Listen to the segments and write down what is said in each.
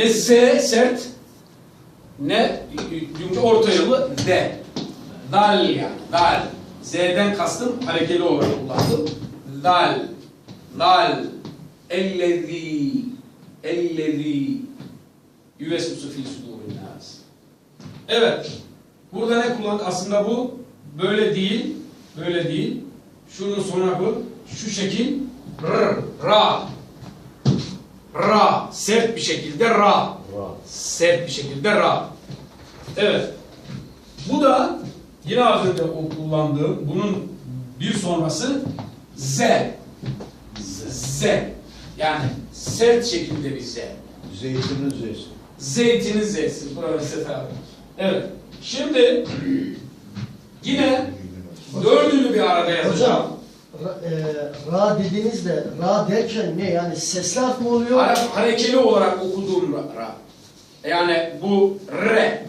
Ne S sert ne yumuşak orta yolu D. Dal yani. Dal. Z'den kastım harekeli olarak kullandım. Dal. Dal. Ellezî. Ellezî. Yüvesvisu fî sudûrin nâs. Evet. Burada ne kullandık? Aslında bu böyle değil. Böyle değil. Şunun sonuna bu. Şu şekil. R. Ra. Ra. Sert bir şekilde ra. Sert bir şekilde ra. Evet. Bu da yine az önce kullandığım bunun bir sonrası Z. Z. Yani sert şekilde bir Z. Zeytinin zeysi. Zeytinin Z'si. Profesör abi. Evet. Şimdi yine dördünü bir arada yazacağım. Hocam, ra, e, ra dediğinizde ra derken ne yani sesli harf mı oluyor? Hare- harekeli olarak okuduğum ra. Yani bu R.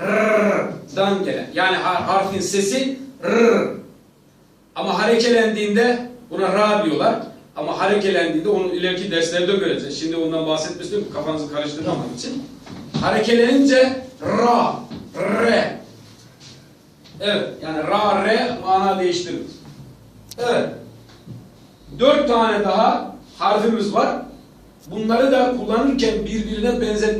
R'dan gelen. Yani har- harfin sesi R. Ama harekelendiğinde buna ra diyorlar. Ama harekelendiğinde onu ileriki derslerde göreceğiz. Şimdi ondan bahsetmiştim kafanızı karıştırmamak için. Harekelenince ra, re. Evet yani ra, re mana değiştirir. Dört tane daha harfimiz var. Bunları da kullanırken birbirine benzetme.